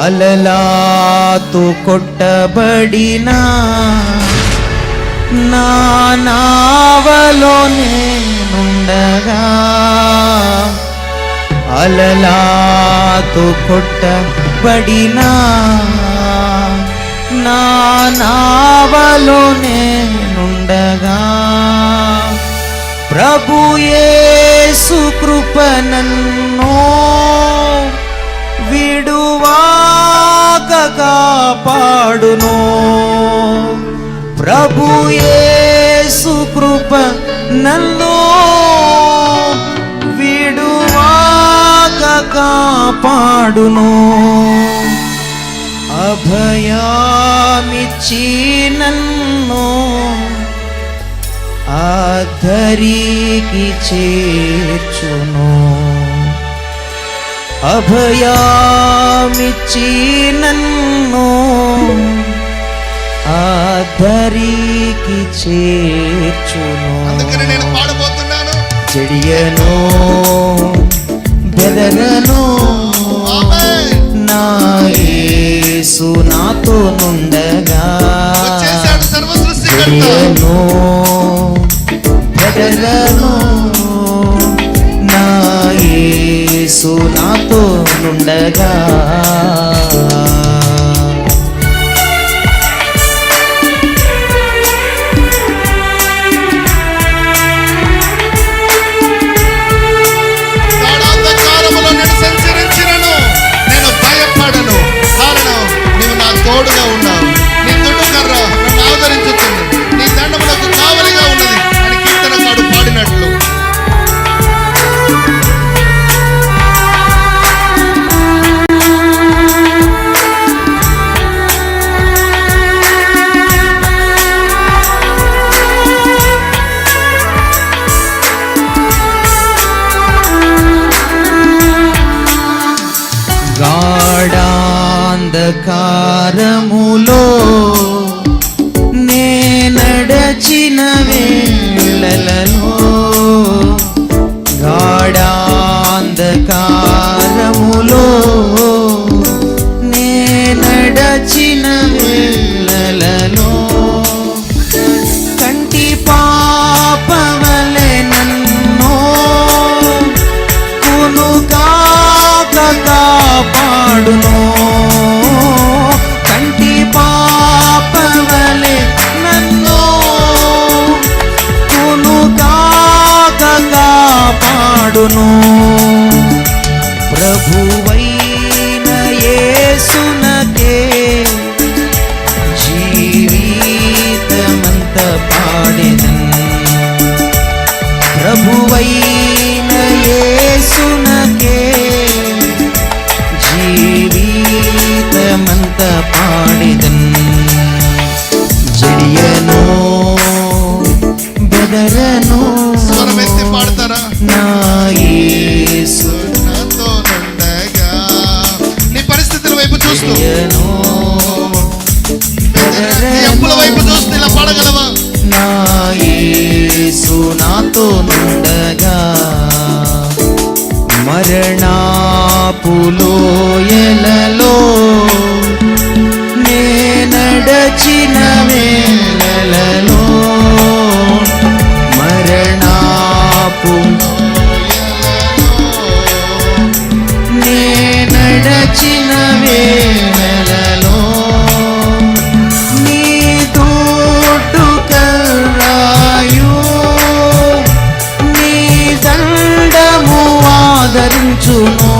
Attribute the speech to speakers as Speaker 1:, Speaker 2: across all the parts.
Speaker 1: అలలాతు కొట్టబడిన నా నావలో నేనుండగా అలలాతో కొట్టబడిన నా నావలో నేనుండగా ప్రభు కృప నన్ను కాపాడును ప్రభు యేసు కృప నన్ను విడువాక కాపాడును. అభయామిచ్చి నన్ను ఆధరికి చేర్చును అభయామిచ్చి నన్ను ఆధరికి చేర్చును
Speaker 2: అందుకని నేను పాడబోతున్నాను.
Speaker 1: చెడియను బెదరను నాతో నుండగా అంధకారములో నే నడచిన వేళలలో గాఢాంధకారములో నే నడచిన వేళలలో కంటి పాపవలె నన్నో కునుగాక కాపాడును కాపాడును మరణాపులోయలలో నే నడచిన వేళలలో మరణాపు ఆదరించును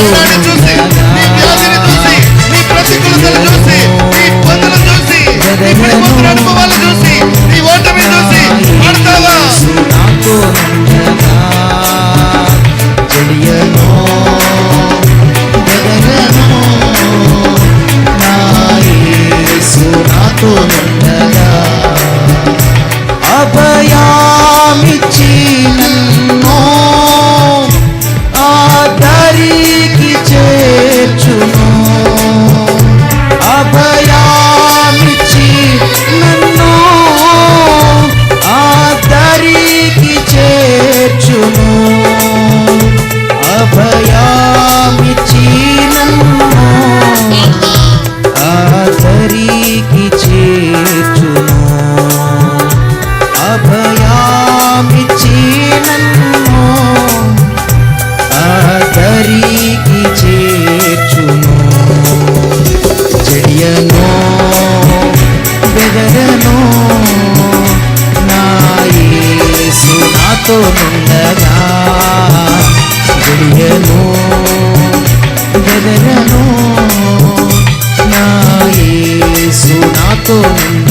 Speaker 1: వేదనను చూసి నీ వ్యాధిని చూసి నీ ప్రతికూలతను చూసి నీ ఇబ్బందులను చూసి నీ పడిపోతున్న అనుభవాలను చూసి. దారికి చేర్చును. చెడియను బెదరను నాయసు నాతో నుండగా చెడియను బెదరను నాయసు నాతో
Speaker 2: నుండ